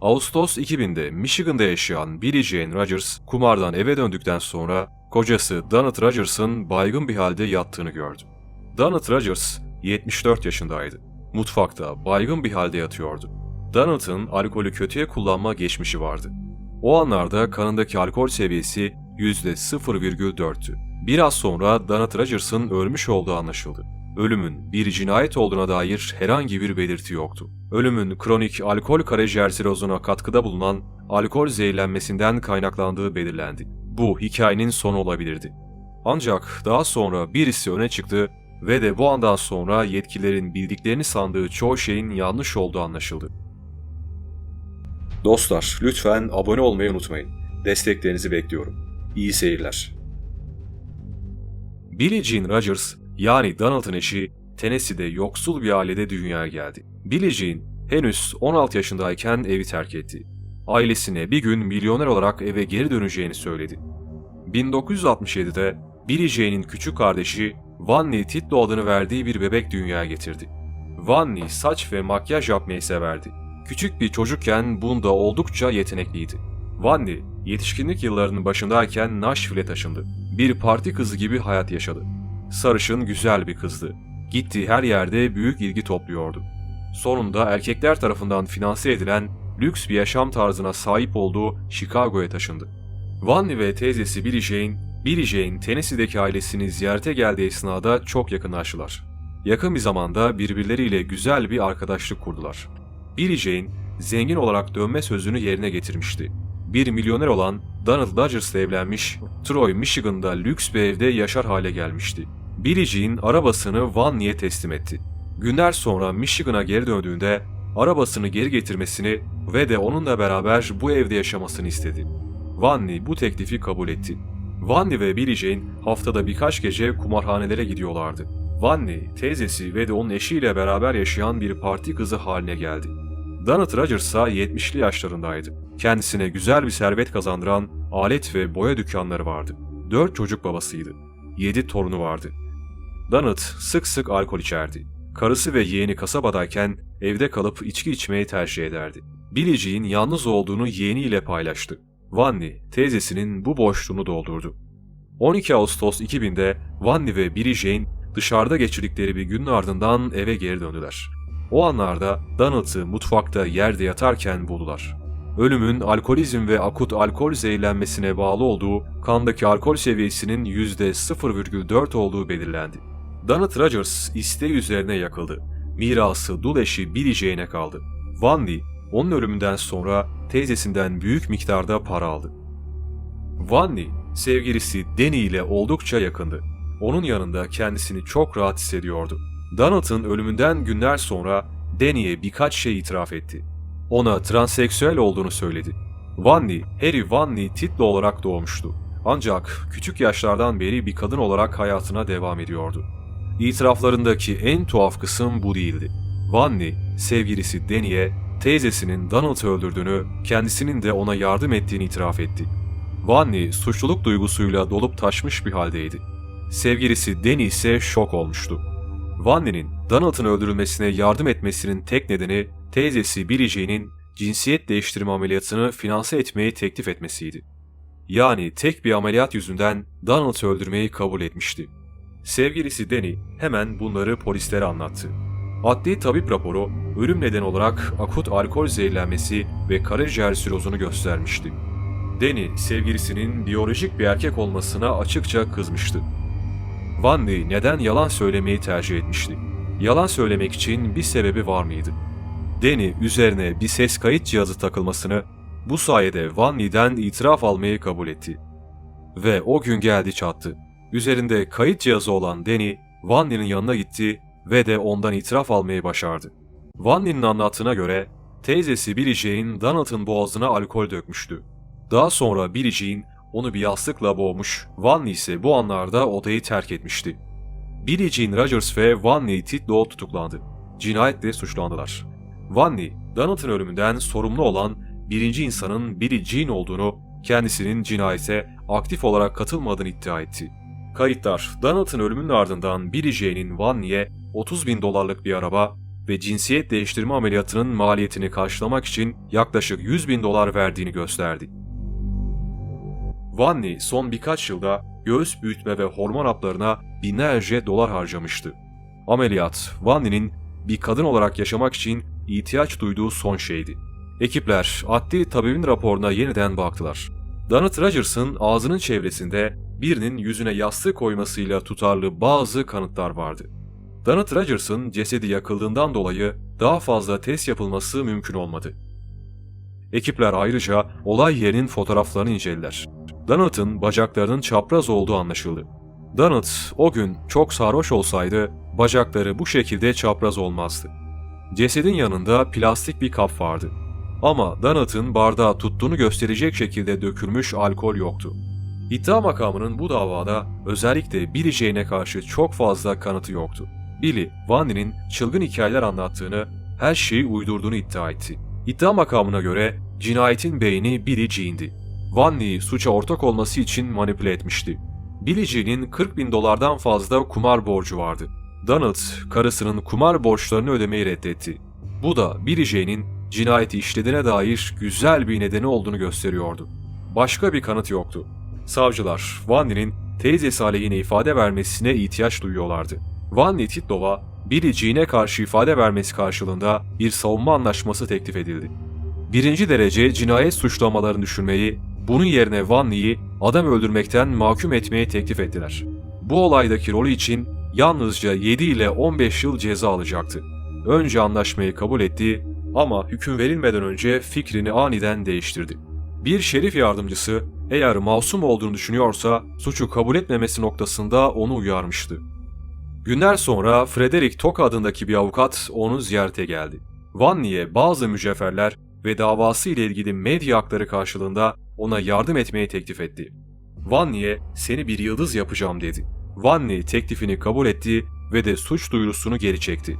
Ağustos 2000'de Michigan'da yaşayan Billie Jane Rogers kumardan eve döndükten sonra kocası Donald Rogers'ın baygın bir halde yattığını gördü. Donald Rogers 74 yaşındaydı. Mutfakta baygın bir halde yatıyordu. Donald'ın alkolü kötüye kullanma geçmişi vardı. O anlarda kanındaki alkol seviyesi %0,4'tü. Biraz sonra Donald Rogers'ın ölmüş olduğu anlaşıldı. Ölümün bir cinayet olduğuna dair herhangi bir belirti yoktu. Ölümün kronik alkol karaciğer sirozuna katkıda bulunan alkol zehirlenmesinden kaynaklandığı belirlendi. Bu hikayenin sonu olabilirdi. Ancak daha sonra birisi öne çıktı ve de bu andan sonra yetkililerin bildiklerini sandığı çoğu şeyin yanlış olduğu anlaşıldı. Dostlar, lütfen abone olmayı unutmayın. Desteklerinizi bekliyorum. İyi seyirler. Billie Jean Rogers, yani Donald'ın eşi, Tennessee'de yoksul bir ailede dünyaya geldi. Billie Jean, henüz 16 yaşındayken evi terk etti. Ailesine bir gün milyoner olarak eve geri döneceğini söyledi. 1967'de Billie Jean'in küçük kardeşi Vanni Titlo adını verdiği bir bebek dünyaya getirdi. Vanni saç ve makyaj yapmayı severdi. Küçük bir çocukken bunda oldukça yetenekliydi. Vanni, yetişkinlik yıllarının başındayken Nashville'e taşındı. Bir parti kızı gibi hayat yaşadı. Sarışın güzel bir kızdı. Gittiği her yerde büyük ilgi topluyordu. Sonunda erkekler tarafından finanse edilen lüks bir yaşam tarzına sahip olduğu Chicago'ya taşındı. Vanni ve teyzesi Billie Jane, Billie Jane Tennessee'deki ailesini ziyarete geldiği esnada çok yakınlaştılar. Yakın bir zamanda birbirleriyle güzel bir arkadaşlık kurdular. Billie Jane, zengin olarak dönme sözünü yerine getirmişti. Bir milyoner olan Donald Dodgers'la evlenmiş, Troy, Michigan'da lüks bir evde yaşar hale gelmişti. Billie Jean arabasını Vanni'ye teslim etti. Günler sonra Michigan'a geri döndüğünde arabasını geri getirmesini ve de onunla beraber bu evde yaşamasını istedi. Vanni bu teklifi kabul etti. Vanni ve Billie Jane haftada birkaç gece kumarhanelere gidiyorlardı. Vanni, teyzesi ve de onun eşiyle beraber yaşayan bir parti kızı haline geldi. Donald Rogers ise 70'li yaşlarındaydı. Kendisine güzel bir servet kazandıran alet ve boya dükkanları vardı. Dört çocuk babasıydı. Yedi torunu vardı. Donald sık sık alkol içerdi. Karısı ve yeğeni kasabadayken evde kalıp içki içmeyi tercih ederdi. Billie Jean yalnız olduğunu yeğeniyle paylaştı. Vanni, teyzesinin bu boşluğunu doldurdu. 12 Ağustos 2000'de Vanni ve Billie dışarıda geçirdikleri bir günün ardından eve geri döndüler. O anlarda Donald'ı mutfakta yerde yatarken buldular. Ölümün alkolizm ve akut alkol zehirlenmesine bağlı olduğu, kandaki alkol seviyesinin %0,4 olduğu belirlendi. Donald Rogers isteği üzerine yakıldı. Mirası dul eşi Billie kaldı. Vandy, onun ölümünden sonra teyzesinden büyük miktarda para aldı. Vandy, sevgilisi Danny ile oldukça yakındı. Onun yanında kendisini çok rahat hissediyordu. Donald'ın ölümünden günler sonra Danny'e birkaç şey itiraf etti. Ona transseksüel olduğunu söyledi. Vanny, Harry Vanny Titlo olarak doğmuştu. Ancak küçük yaşlardan beri bir kadın olarak hayatına devam ediyordu. İtiraflarındaki en tuhaf kısım bu değildi. Vanny, sevgilisi Danny'e teyzesinin Donald'ı öldürdüğünü, kendisinin de ona yardım ettiğini itiraf etti. Vanny suçluluk duygusuyla dolup taşmış bir haldeydi. Sevgilisi Danny ise şok olmuştu. Vanny'nin Donald'ın öldürülmesine yardım etmesinin tek nedeni teyzesi Jean'in cinsiyet değiştirme ameliyatını finanse etmeyi teklif etmesiydi. Yani tek bir ameliyat yüzünden Donald'ı öldürmeyi kabul etmişti. Sevgilisi Danny hemen bunları polislere anlattı. Adli tabip raporu ölüm nedeni olarak akut alkol zehirlenmesi ve karaciğer sirozunu göstermişti. Danny sevgilisinin biyolojik bir erkek olmasına açıkça kızmıştı. Vandy neden yalan söylemeyi tercih etmişti? Yalan söylemek için bir sebebi var mıydı? Danny üzerine bir ses kayıt cihazı takılmasını, bu sayede Vandy'den itiraf almayı kabul etti. Ve o gün geldi çattı. Üzerinde kayıt cihazı olan Danny, Vandy'nin yanına gitti ve de ondan itiraf almayı başardı. Vandy'nin anlattığına göre teyzesi Billie Jean Donald'ın boğazına alkol dökmüştü. Daha sonra Billie Jean onu bir yastıkla boğmuş, Vanny ise bu anlarda odayı terk etmişti. Billie Jean Rogers ve Vanny Titlow tutuklandı. Cinayetle suçlandılar. Vanny, Donald'ın ölümünden sorumlu olan birinci insanın Billie Jean olduğunu, kendisinin cinayete aktif olarak katılmadığını iddia etti. Kayıtlar, Donald'ın ölümünün ardından Billie Jean'in Vanny'e 30 bin dolarlık bir araba ve cinsiyet değiştirme ameliyatının maliyetini karşılamak için yaklaşık 100 bin dolar verdiğini gösterdi. Vanni son birkaç yılda göğüs büyütme ve hormon haplarına binlerce dolar harcamıştı. Ameliyat, Vanni'nin bir kadın olarak yaşamak için ihtiyaç duyduğu son şeydi. Ekipler adli tabibin raporuna yeniden baktılar. Donald Rogers'ın ağzının çevresinde birinin yüzüne yastık koymasıyla tutarlı bazı kanıtlar vardı. Donald Rogers'ın cesedi yakıldığından dolayı daha fazla test yapılması mümkün olmadı. Ekipler ayrıca olay yerinin fotoğraflarını incelediler. Donald'ın bacaklarının çapraz olduğu anlaşıldı. Donald o gün çok sarhoş olsaydı bacakları bu şekilde çapraz olmazdı. Cesedin yanında plastik bir kap vardı. Ama Donald'ın bardağı tuttuğunu gösterecek şekilde dökülmüş alkol yoktu. İddia makamının bu davada özellikle Billy Jane'e karşı çok fazla kanıtı yoktu. Billy, Vandy'nin çılgın hikayeler anlattığını, her şeyi uydurduğunu iddia etti. İddia makamına göre cinayetin beyni Billy Jean'di. Vandy'yi suça ortak olması için manipüle etmişti. Billy Jean'in 40 bin dolardan fazla kumar borcu vardı. Donald, karısının kumar borçlarını ödemeyi reddetti. Bu da Billy Jane'in cinayeti işlediğine dair güzel bir nedeni olduğunu gösteriyordu. Başka bir kanıt yoktu. Savcılar, Vandy'nin teyzesi aleyhine ifade vermesine ihtiyaç duyuyorlardı. Vandy Titlow'a Billy Jean'e karşı ifade vermesi karşılığında bir savunma anlaşması teklif edildi. Birinci derece cinayet suçlamalarını düşünmeyi, bunun yerine Vandy'yi adam öldürmekten mahkum etmeye teklif ettiler. Bu olaydaki rolü için yalnızca 7 ile 15 yıl ceza alacaktı. Önce anlaşmayı kabul etti ama hüküm verilmeden önce fikrini aniden değiştirdi. Bir şerif yardımcısı eğer masum olduğunu düşünüyorsa suçu kabul etmemesi noktasında onu uyarmıştı. Günler sonra Frederick Tok adındaki bir avukat onu ziyarete geldi. Vanni'ye bazı mücevherler ve davası ile ilgili medya hakları karşılığında ona yardım etmeyi teklif etti. Vanni'ye seni bir yıldız yapacağım dedi. Vanni teklifini kabul etti ve de suç duyurusunu geri çekti.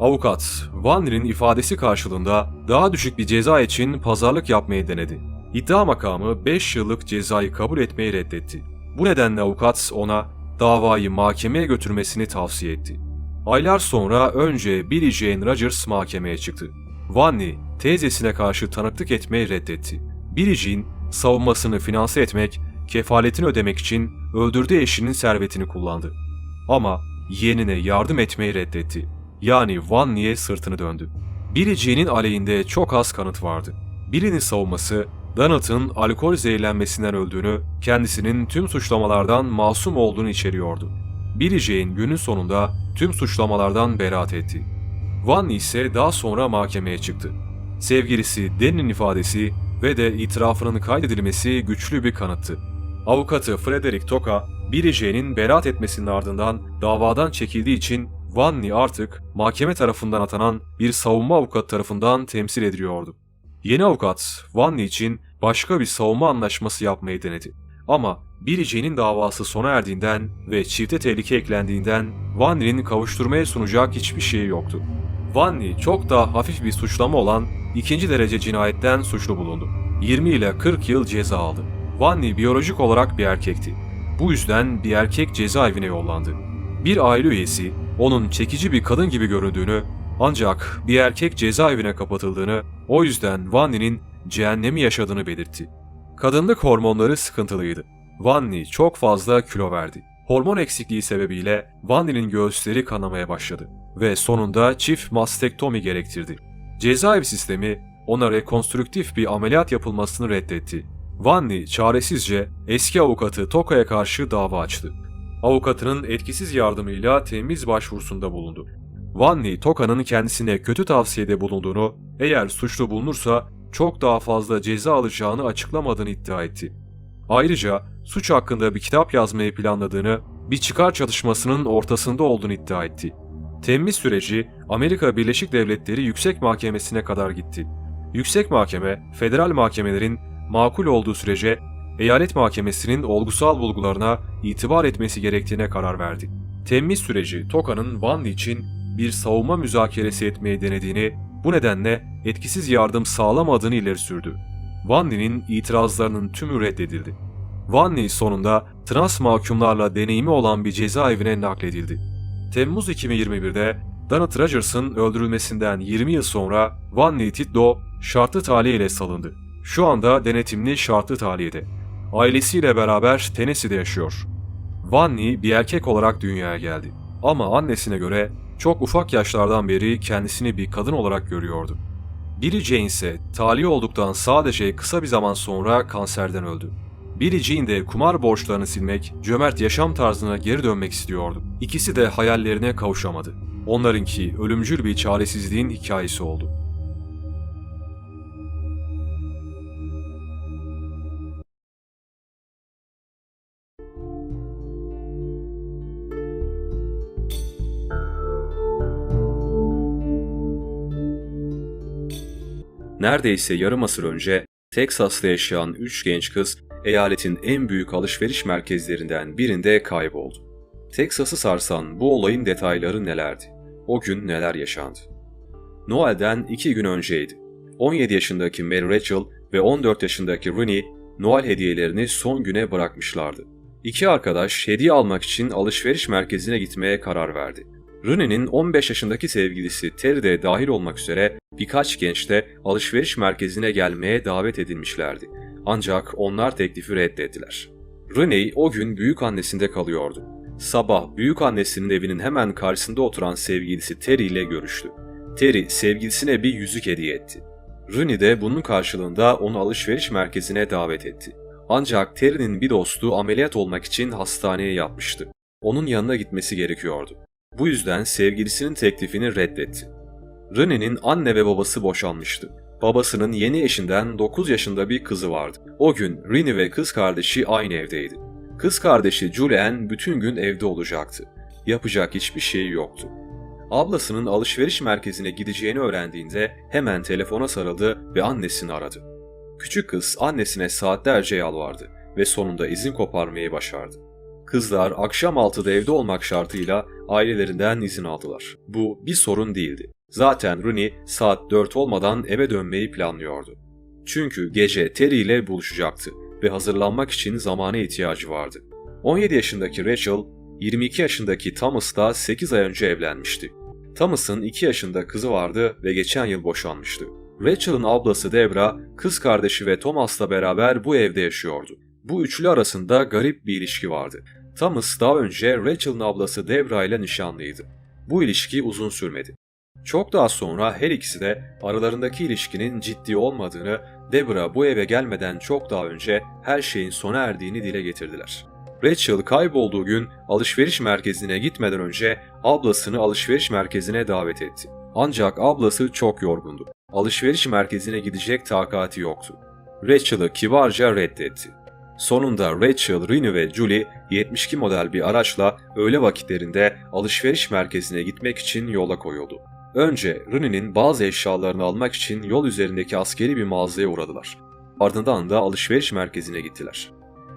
Avukat, Vanni'nin ifadesi karşılığında daha düşük bir ceza için pazarlık yapmayı denedi. İddia makamı 5 yıllık cezayı kabul etmeyi reddetti. Bu nedenle avukat ona davayı mahkemeye götürmesini tavsiye etti. Aylar sonra önce Billy Jane Rogers mahkemeye çıktı. Vanni teyzesine karşı tanıklık etmeyi reddetti. Billie Jean savunmasını finanse etmek, kefaletini ödemek için öldürdüğü eşinin servetini kullandı. Ama yeğenine yardım etmeyi reddetti. Yani Vanni'ye sırtını döndü. Billie Jean'in aleyhinde çok az kanıt vardı. Billie'nin savunması Donald'ın alkol zehirlenmesinden öldüğünü, kendisinin tüm suçlamalardan masum olduğunu içeriyordu. Billie günün sonunda tüm suçlamalardan beraat etti. Vanni ise daha sonra mahkemeye çıktı. Sevgilisi Danny'nin ifadesi ve de itirafının kaydedilmesi güçlü bir kanıttı. Avukatı Frederick Toka, Billie Jean'in beraat etmesinin ardından davadan çekildiği için Vanni artık mahkeme tarafından atanan bir savunma avukatı tarafından temsil ediliyordu. Yeni avukat Vanni için başka bir savunma anlaşması yapmayı denedi. Ama Jean'in davası sona erdiğinden ve çifte tehlike eklendiğinden Vanni'nin kavuşturmaya sunacak hiçbir şeyi yoktu. Vanni çok daha hafif bir suçlama olan ikinci derece cinayetten suçlu bulundu. 20 ile 40 yıl ceza aldı. Vanni biyolojik olarak bir erkekti. Bu yüzden bir erkek cezaevine yollandı. Bir aile üyesi onun çekici bir kadın gibi göründüğünü ancak bir erkek cezaevine kapatıldığını, o yüzden Vanni'nin cehennemi yaşadığını belirtti. Kadınlık hormonları sıkıntılıydı. Vanni çok fazla kilo verdi. Hormon eksikliği sebebiyle Vanni'nin göğüsleri kanamaya başladı ve sonunda çift mastektomi gerektirdi. Cezaevi sistemi ona rekonstrüktif bir ameliyat yapılmasını reddetti. Vanni çaresizce eski avukatı Toka'ya karşı dava açtı. Avukatının etkisiz yardımıyla temiz başvurusunda bulundu. Vanni, Toka'nın kendisine kötü tavsiyede bulunduğunu, eğer suçlu bulunursa çok daha fazla ceza alacağını açıklamadığını iddia etti. Ayrıca suç hakkında bir kitap yazmayı planladığını, bir çıkar çatışmasının ortasında olduğunu iddia etti. Temiz süreci Amerika Birleşik Devletleri Yüksek Mahkemesi'ne kadar gitti. Yüksek Mahkeme, federal mahkemelerin makul olduğu sürece eyalet mahkemesinin olgusal bulgularına itibar etmesi gerektiğine karar verdi. Temiz süreci Toka'nın Vanni için bir savunma müzakeresi etmeyi denediğini, bu nedenle etkisiz yardım sağlamadığını ileri sürdü. Vanni'nin itirazlarının tümü reddedildi. Vanni sonunda trans mahkumlarla deneyimi olan bir cezaevine nakledildi. Temmuz 2021'de Donald Rogers'ın öldürülmesinden 20 yıl sonra Vanni Titlo şartlı tahliye ile salındı. Şu anda denetimli şartlı tahliyede. Ailesiyle beraber Tennessee'de yaşıyor. Vanni bir erkek olarak dünyaya geldi. Ama annesine göre çok ufak yaşlardan beri kendisini bir kadın olarak görüyordu. Billie Jean ise tahliye olduktan sadece kısa bir zaman sonra kanserden öldü. Billie Jean de kumar borçlarını silmek, cömert yaşam tarzına geri dönmek istiyordu. İkisi de hayallerine kavuşamadı. Onlarınki ölümcül bir çaresizliğin hikayesi oldu. Neredeyse yarım asır önce Teksas'ta yaşayan üç genç kız eyaletin en büyük alışveriş merkezlerinden birinde kayboldu. Teksas'ı sarsan bu olayın detayları nelerdi? O gün neler yaşandı? Noel'den iki gün önceydi. 17 yaşındaki Mary Rachel ve 14 yaşındaki Rooney Noel hediyelerini son güne bırakmışlardı. İki arkadaş hediye almak için alışveriş merkezine gitmeye karar verdi. Rooney'nin 15 yaşındaki sevgilisi Terry de dahil olmak üzere birkaç genç de alışveriş merkezine gelmeye davet edilmişlerdi. Ancak onlar teklifi reddettiler. Rooney o gün büyük annesinde kalıyordu. Sabah büyük annesinin evinin hemen karşısında oturan sevgilisi Terry ile görüştü. Terry sevgilisine bir yüzük hediye etti. Rooney de bunun karşılığında onu alışveriş merkezine davet etti. Ancak Terry'nin bir dostu ameliyat olmak için hastaneye yatmıştı. Onun yanına gitmesi gerekiyordu. Bu yüzden sevgilisinin teklifini reddetti. Rene'nin anne ve babası boşanmıştı. Babasının yeni eşinden 9 yaşında bir kızı vardı. O gün Rene ve kız kardeşi aynı evdeydi. Kız kardeşi Julian bütün gün evde olacaktı. Yapacak hiçbir şeyi yoktu. Ablasının alışveriş merkezine gideceğini öğrendiğinde hemen telefona sarıldı ve annesini aradı. Küçük kız annesine saatlerce yalvardı ve sonunda izin koparmayı başardı. Kızlar akşam 6'da evde olmak şartıyla ailelerinden izin aldılar. Bu bir sorun değildi. Zaten Rooney saat 4 olmadan eve dönmeyi planlıyordu. Çünkü gece Terry ile buluşacaktı ve hazırlanmak için zamana ihtiyacı vardı. 17 yaşındaki Rachel, 22 yaşındaki Thomas'la 8 ay önce evlenmişti. Thomas'ın 2 yaşında kızı vardı ve geçen yıl boşanmıştı. Rachel'ın ablası Debra, kız kardeşi ve Thomas'la beraber bu evde yaşıyordu. Bu üçlü arasında garip bir ilişki vardı. Thomas daha önce Rachel'ın ablası Debra ile nişanlıydı. Bu ilişki uzun sürmedi. Çok daha sonra her ikisi de aralarındaki ilişkinin ciddi olmadığını, Debra bu eve gelmeden çok daha önce her şeyin sona erdiğini dile getirdiler. Rachel kaybolduğu gün alışveriş merkezine gitmeden önce ablasını alışveriş merkezine davet etti. Ancak ablası çok yorgundu. Alışveriş merkezine gidecek takati yoktu. Rachel'ı kibarca reddetti. Sonunda Rachel, Rene ve Julie 72 model bir araçla öğle vakitlerinde alışveriş merkezine gitmek için yola koyuldu. Önce Rene'nin bazı eşyalarını almak için yol üzerindeki askeri bir mağazaya uğradılar. Ardından da alışveriş merkezine gittiler.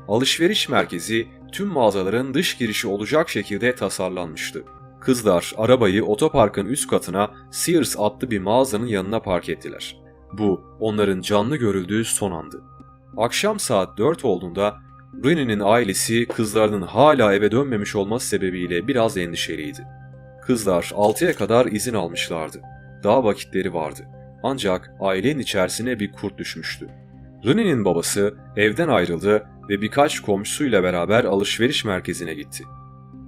Alışveriş merkezi tüm mağazaların dış girişi olacak şekilde tasarlanmıştı. Kızlar arabayı otoparkın üst katına Sears adlı bir mağazanın yanına park ettiler. Bu onların canlı görüldüğü son andı. Akşam saat 4 olduğunda Rene'nin ailesi kızlarının hala eve dönmemiş olması sebebiyle biraz endişeliydi. Kızlar 6'ya kadar izin almışlardı. Daha vakitleri vardı. Ancak ailenin içerisine bir kurt düşmüştü. Rene'nin babası evden ayrıldı ve birkaç komşusuyla beraber alışveriş merkezine gitti.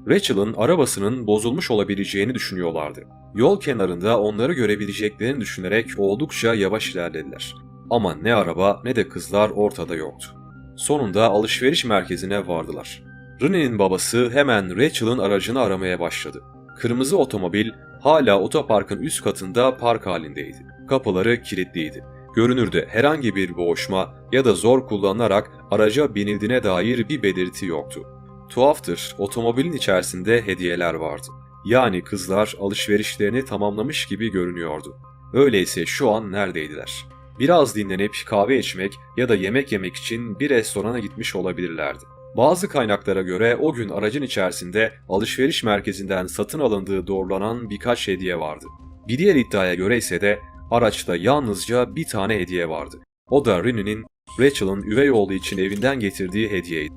Rachel'ın arabasının bozulmuş olabileceğini düşünüyorlardı. Yol kenarında onları görebileceklerini düşünerek oldukça yavaş ilerlediler. Ama ne araba ne de kızlar ortada yoktu. Sonunda alışveriş merkezine vardılar. Rene'nin babası hemen Rachel'ın aracını aramaya başladı. Kırmızı otomobil hala otoparkın üst katında park halindeydi. Kapıları kilitliydi. Görünürde herhangi bir boğuşma ya da zor kullanılarak araca binildiğine dair bir belirti yoktu. Tuhaftır, otomobilin içerisinde hediyeler vardı. Yani kızlar alışverişlerini tamamlamış gibi görünüyordu. Öyleyse şu an neredeydiler? Biraz dinlenip kahve içmek ya da yemek yemek için bir restorana gitmiş olabilirlerdi. Bazı kaynaklara göre o gün aracın içerisinde alışveriş merkezinden satın alındığı doğrulanan birkaç hediye vardı. Bir diğer iddiaya göre ise de araçta yalnızca bir tane hediye vardı. O da Rene'nin Rachel'ın üvey oğlu için evinden getirdiği hediyeydi.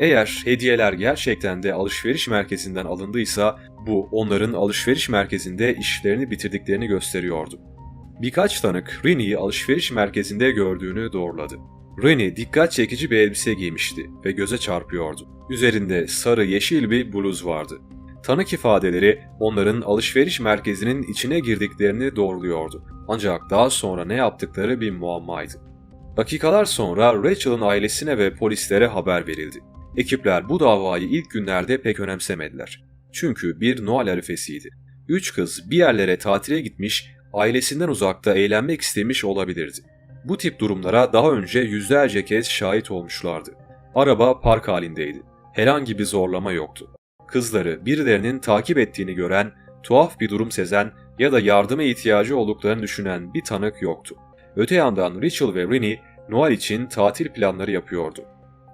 Eğer hediyeler gerçekten de alışveriş merkezinden alındıysa bu onların alışveriş merkezinde işlerini bitirdiklerini gösteriyordu. Birkaç tanık Rinnie'yi alışveriş merkezinde gördüğünü doğruladı. Rennie dikkat çekici bir elbise giymişti ve göze çarpıyordu. Üzerinde sarı yeşil bir bluz vardı. Tanık ifadeleri onların alışveriş merkezinin içine girdiklerini doğruluyordu. Ancak daha sonra ne yaptıkları bir muammaydı. Dakikalar sonra Rachel'ın ailesine ve polislere haber verildi. Ekipler bu davayı ilk günlerde pek önemsemediler. Çünkü bir Noel arifesiydi. Üç kız bir yerlere tatile gitmiş, ailesinden uzakta eğlenmek istemiş olabilirdi. Bu tip durumlara daha önce yüzlerce kez şahit olmuşlardı. Araba park halindeydi. Herhangi bir zorlama yoktu. Kızları birilerinin takip ettiğini gören, tuhaf bir durum sezen ya da yardıma ihtiyacı olduklarını düşünen bir tanık yoktu. Öte yandan Rachel ve Rennie Noel için tatil planları yapıyordu.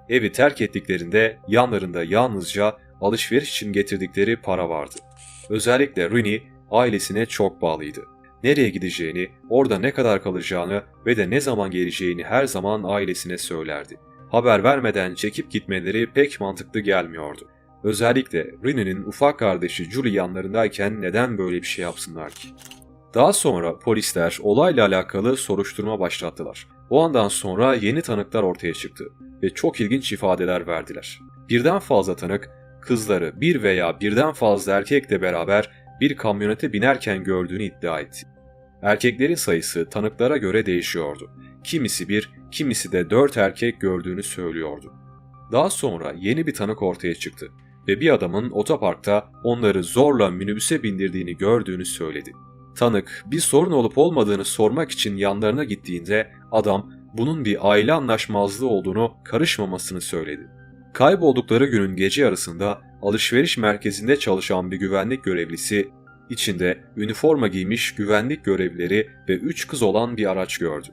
Evi terk ettiklerinde yanlarında yalnızca alışveriş için getirdikleri para vardı. Özellikle Rennie ailesine çok bağlıydı. Nereye gideceğini, orada ne kadar kalacağını ve de ne zaman geleceğini her zaman ailesine söylerdi. Haber vermeden çekip gitmeleri pek mantıklı gelmiyordu. Özellikle Rennie'nin ufak kardeşi Julie yanlarındayken neden böyle bir şey yapsınlar ki? Daha sonra polisler olayla alakalı soruşturma başlattılar. O andan sonra yeni tanıklar ortaya çıktı ve çok ilginç ifadeler verdiler. Birden fazla tanık, kızları bir veya birden fazla erkekle beraber bir kamyonete binerken gördüğünü iddia etti. Erkeklerin sayısı tanıklara göre değişiyordu. Kimisi bir, kimisi de dört erkek gördüğünü söylüyordu. Daha sonra yeni bir tanık ortaya çıktı ve bir adamın otoparkta onları zorla minibüse bindirdiğini gördüğünü söyledi. Tanık bir sorun olup olmadığını sormak için yanlarına gittiğinde adam bunun bir aile anlaşmazlığı olduğunu karışmamasını söyledi. Kayboldukları günün gece yarısında alışveriş merkezinde çalışan bir güvenlik görevlisi içinde üniforma giymiş güvenlik görevlileri ve üç kız olan bir araç gördü.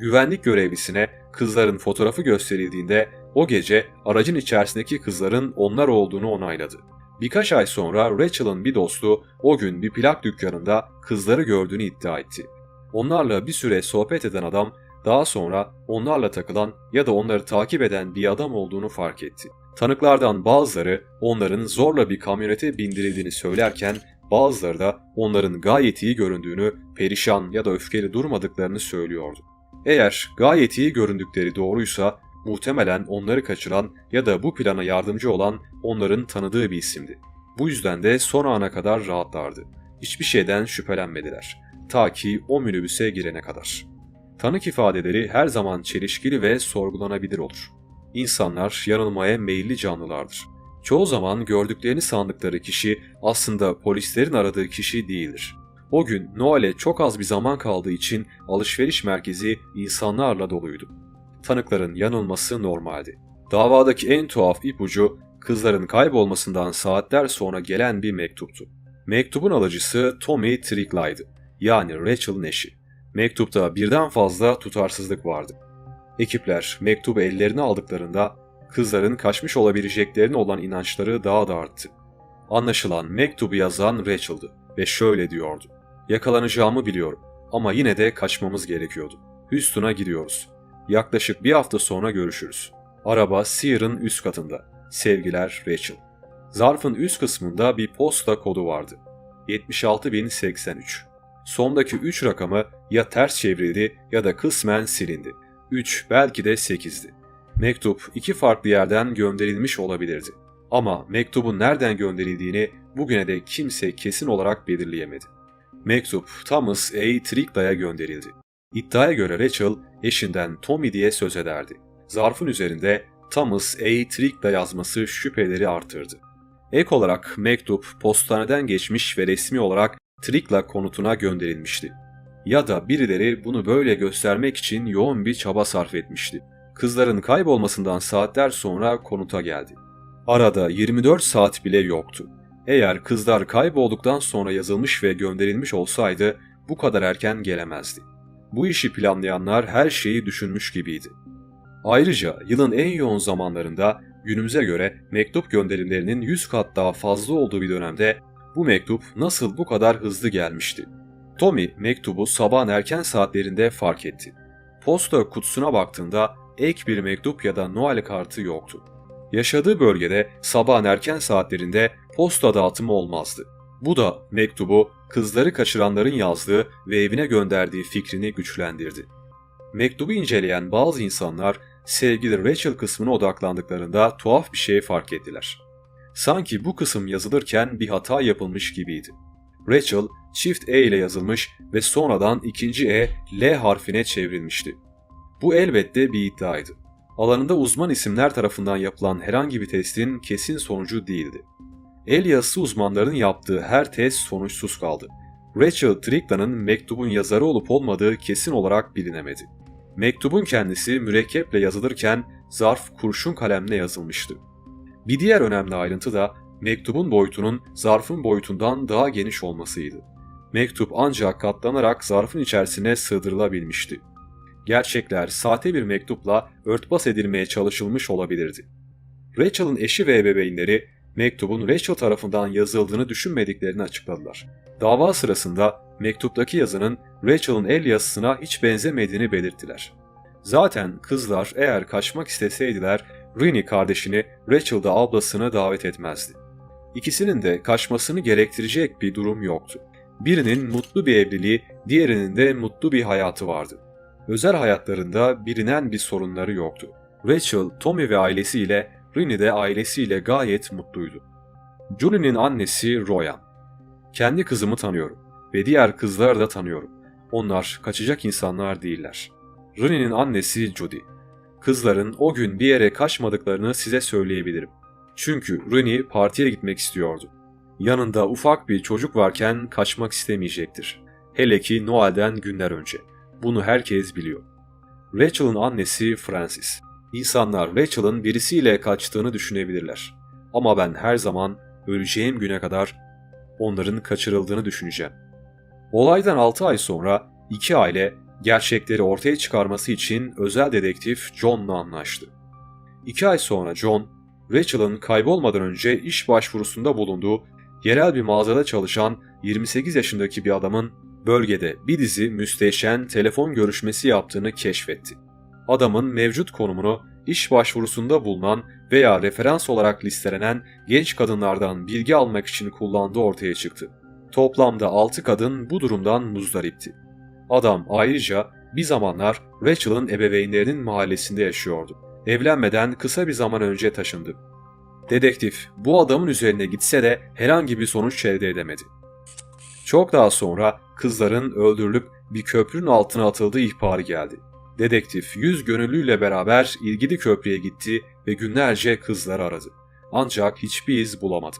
Güvenlik görevlisine kızların fotoğrafı gösterildiğinde o gece aracın içerisindeki kızların onlar olduğunu onayladı. Birkaç ay sonra Rachel'ın bir dostu o gün bir plak dükkanında kızları gördüğünü iddia etti. Onlarla bir süre sohbet eden adam daha sonra onlarla takılan ya da onları takip eden bir adam olduğunu fark etti. Tanıklardan bazıları onların zorla bir kamyonete bindirildiğini söylerken bazıları da onların gayet iyi göründüğünü, perişan ya da öfkeli durmadıklarını söylüyordu. Eğer gayet iyi göründükleri doğruysa muhtemelen onları kaçıran ya da bu plana yardımcı olan onların tanıdığı bir isimdi. Bu yüzden de son ana kadar rahatlardı. Hiçbir şeyden şüphelenmediler. Ta ki o minibüse girene kadar. Tanık ifadeleri her zaman çelişkili ve sorgulanabilir olur. İnsanlar yanılmaya meyilli canlılardır. Çoğu zaman gördüklerini sandıkları kişi aslında polislerin aradığı kişi değildir. O gün Noel'e çok az bir zaman kaldığı için alışveriş merkezi insanlarla doluydu. Tanıkların yanılması normaldi. Davadaki en tuhaf ipucu kızların kaybolmasından saatler sonra gelen bir mektuptu. Mektubun alıcısı Tommy Triglay'dı. Yani Rachel'ın eşi. Mektupta birden fazla tutarsızlık vardı. Ekipler mektubu ellerine aldıklarında kızların kaçmış olabileceklerine olan inançları daha da arttı. Anlaşılan mektubu yazan Rachel'dı ve şöyle diyordu. Yakalanacağımı biliyorum ama yine de kaçmamız gerekiyordu. Houston'a gidiyoruz. Yaklaşık bir hafta sonra görüşürüz. Araba Sear'ın üst katında. Sevgiler Rachel. Zarfın üst kısmında bir posta kodu vardı. 76083. Sondaki 3 rakamı ya ters çevrildi ya da kısmen silindi. 3 belki de 8'di. Mektup iki farklı yerden gönderilmiş olabilirdi. Ama mektubun nereden gönderildiğini bugüne de kimse kesin olarak belirleyemedi. Mektup Thomas A. Trigda'ya gönderildi. İddiaya göre Rachel eşinden Tommy diye söz ederdi. Zarfın üzerinde Thomas A. Trigda yazması şüpheleri artırdı. Ek olarak mektup postaneden geçmiş ve resmi olarak Trigla konutuna gönderilmişti. Ya da birileri bunu böyle göstermek için yoğun bir çaba sarf etmişti. Kızların kaybolmasından saatler sonra konuta geldi. Arada 24 saat bile yoktu. Eğer kızlar kaybolduktan sonra yazılmış ve gönderilmiş olsaydı bu kadar erken gelemezdi. Bu işi planlayanlar her şeyi düşünmüş gibiydi. Ayrıca yılın en yoğun zamanlarında günümüze göre mektup gönderimlerinin 100 kat daha fazla olduğu bir dönemde bu mektup nasıl bu kadar hızlı gelmişti? Tommy mektubu sabahın erken saatlerinde fark etti. Posta kutusuna baktığında ek bir mektup ya da Noel kartı yoktu. Yaşadığı bölgede sabahın erken saatlerinde posta dağıtımı olmazdı. Bu da mektubu kızları kaçıranların yazdığı ve evine gönderdiği fikrini güçlendirdi. Mektubu inceleyen bazı insanlar sevgili Rachel kısmına odaklandıklarında tuhaf bir şey fark ettiler. Sanki bu kısım yazılırken bir hata yapılmış gibiydi. Rachel çift E ile yazılmış ve sonradan ikinci E L harfine çevrilmişti. Bu elbette bir iddiaydı. Alanında uzman isimler tarafından yapılan herhangi bir testin kesin sonucu değildi. El yazısı uzmanlarının yaptığı her test sonuçsuz kaldı. Rachel Triglan'ın mektubun yazarı olup olmadığı kesin olarak bilinemedi. Mektubun kendisi mürekkeple yazılırken zarf kurşun kalemle yazılmıştı. Bir diğer önemli ayrıntı da mektubun boyutunun zarfın boyutundan daha geniş olmasıydı. Mektup ancak katlanarak zarfın içerisine sığdırılabilmişti. Gerçekler sahte bir mektupla örtbas edilmeye çalışılmış olabilirdi. Rachel'ın eşi ve ebeveynleri mektubun Rachel tarafından yazıldığını düşünmediklerini açıkladılar. Dava sırasında mektuptaki yazının Rachel'ın el yazısına hiç benzemediğini belirttiler. Zaten kızlar eğer kaçmak isteseydiler Rini kardeşini Rachel da ablasını davet etmezdi. İkisinin de kaçmasını gerektirecek bir durum yoktu. Birinin mutlu bir evliliği, diğerinin de mutlu bir hayatı vardı. Özel hayatlarında bilinen bir sorunları yoktu. Rachel, Tommy ve ailesiyle, Rini de ailesiyle gayet mutluydu. Julie'nin annesi Royan. Kendi kızımı tanıyorum ve diğer kızları da tanıyorum. Onlar kaçacak insanlar değiller. Rini'nin annesi Judy. Kızların o gün bir yere kaçmadıklarını size söyleyebilirim. Çünkü Rini partiye gitmek istiyordu. Yanında ufak bir çocuk varken kaçmak istemeyecektir. Hele ki Noel'den günler önce. Bunu herkes biliyor. Rachel'ın annesi Frances. İnsanlar Rachel'ın birisiyle kaçtığını düşünebilirler. Ama ben her zaman öleceğim güne kadar onların kaçırıldığını düşüneceğim. Olaydan 6 ay sonra iki aile gerçekleri ortaya çıkarması için özel dedektif John'la anlaştı. İki ay sonra John, Rachel'ın kaybolmadan önce iş başvurusunda bulunduğu yerel bir mağazada çalışan 28 yaşındaki bir adamın bölgede bir dizi müsteşen telefon görüşmesi yaptığını keşfetti. Adamın mevcut konumunu iş başvurusunda bulunan veya referans olarak listelenen genç kadınlardan bilgi almak için kullandığı ortaya çıktı. Toplamda 6 kadın bu durumdan muzdaripti. Adam ayrıca bir zamanlar Rachel'ın ebeveynlerinin mahallesinde yaşıyordu. Evlenmeden kısa bir zaman önce taşındı. Dedektif bu adamın üzerine gitse de herhangi bir sonuç elde edemedi. Çok daha sonra kızların öldürülüp bir köprünün altına atıldığı ihbarı geldi. Dedektif yüz gönüllüyle beraber ilgili köprüye gitti ve günlerce kızları aradı. Ancak hiçbir iz bulamadı.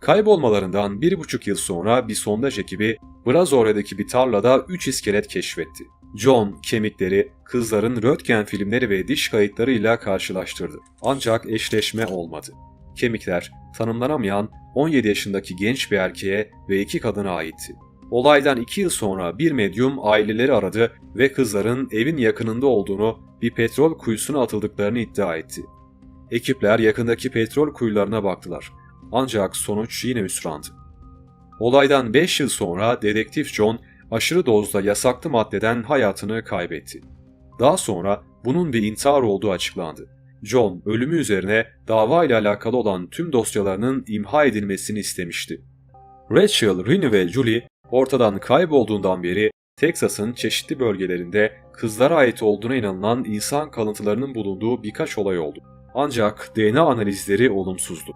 Kaybolmalarından bir buçuk yıl sonra bir sondaj ekibi Brazore'deki bir tarlada üç iskelet keşfetti. John kemikleri kızların röntgen filmleri ve diş kayıtlarıyla karşılaştırdı. Ancak eşleşme olmadı. Kemikler tanımlanamayan 17 yaşındaki genç bir erkeğe ve iki kadına aitti. Olaydan iki yıl sonra bir medyum aileleri aradı ve kızların evin yakınında olduğunu bir petrol kuyusuna atıldıklarını iddia etti. Ekipler yakındaki petrol kuyularına baktılar. Ancak sonuç yine hüsrandı. Olaydan 5 yıl sonra dedektif John aşırı dozda yasaklı maddeden hayatını kaybetti. Daha sonra bunun bir intihar olduğu açıklandı. John ölümü üzerine dava ile alakalı olan tüm dosyalarının imha edilmesini istemişti. Rachel, Rini ve Julie ortadan kaybolduğundan beri Teksas'ın çeşitli bölgelerinde kızlara ait olduğuna inanılan insan kalıntılarının bulunduğu birkaç olay oldu. Ancak DNA analizleri olumsuzdu.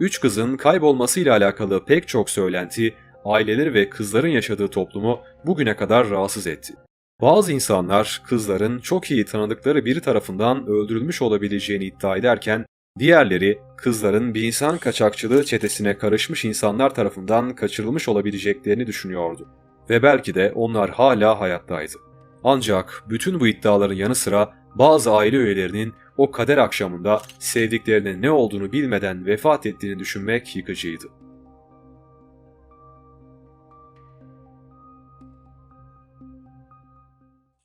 Üç kızın kaybolmasıyla alakalı pek çok söylenti aileleri ve kızların yaşadığı toplumu bugüne kadar rahatsız etti. Bazı insanlar kızların çok iyi tanıdıkları biri tarafından öldürülmüş olabileceğini iddia ederken diğerleri kızların bir insan kaçakçılığı çetesine karışmış insanlar tarafından kaçırılmış olabileceklerini düşünüyordu. Ve belki de onlar hala hayattaydı. Ancak bütün bu iddiaların yanı sıra bazı aile üyelerinin o kader akşamında sevdiklerinin ne olduğunu bilmeden vefat ettiğini düşünmek yıkıcıydı.